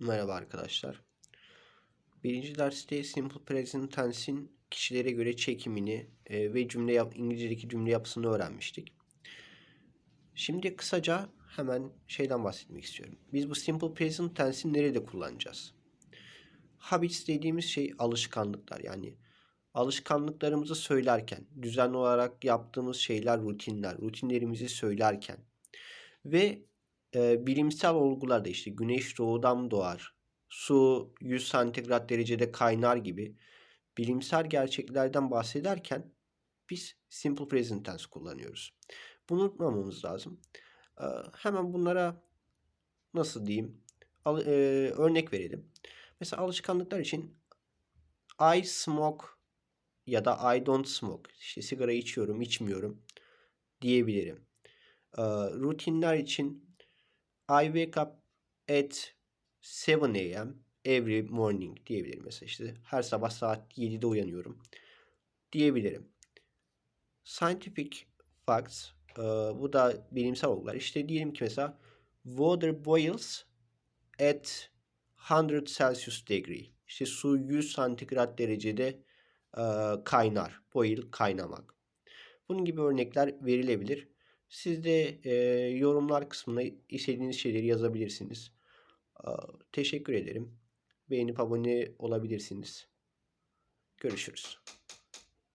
Merhaba arkadaşlar. Birinci derste Simple Present Tense'in kişilere göre çekimini e, ve cümle yap İngilizce'deki cümle yapısını öğrenmiştik. Şimdi kısaca hemen şeyden bahsetmek istiyorum. Biz bu Simple Present Tense'i nerede kullanacağız? Habits dediğimiz şey alışkanlıklar. Yani alışkanlıklarımızı söylerken, düzenli olarak yaptığımız şeyler, rutinler, rutinlerimizi söylerken ve e, bilimsel olgularda işte güneş doğudan doğar, su 100 santigrat derecede kaynar gibi bilimsel gerçeklerden bahsederken biz simple present tense kullanıyoruz. Bunu unutmamamız lazım. E, hemen bunlara nasıl diyeyim al, e, örnek verelim. Mesela alışkanlıklar için I smoke ya da I don't smoke. İşte sigara içiyorum, içmiyorum diyebilirim. E, rutinler için I wake up at 7 a.m. every morning diyebilirim mesela işte her sabah saat 7'de uyanıyorum diyebilirim. Scientific facts e, bu da bilimsel olgular. İşte diyelim ki mesela water boils at 100 Celsius degree. İşte su 100 santigrat derecede e, kaynar. Boil kaynamak. Bunun gibi örnekler verilebilir. Siz de e, yorumlar kısmına istediğiniz şeyleri yazabilirsiniz. E, teşekkür ederim. Beğenip abone olabilirsiniz. Görüşürüz.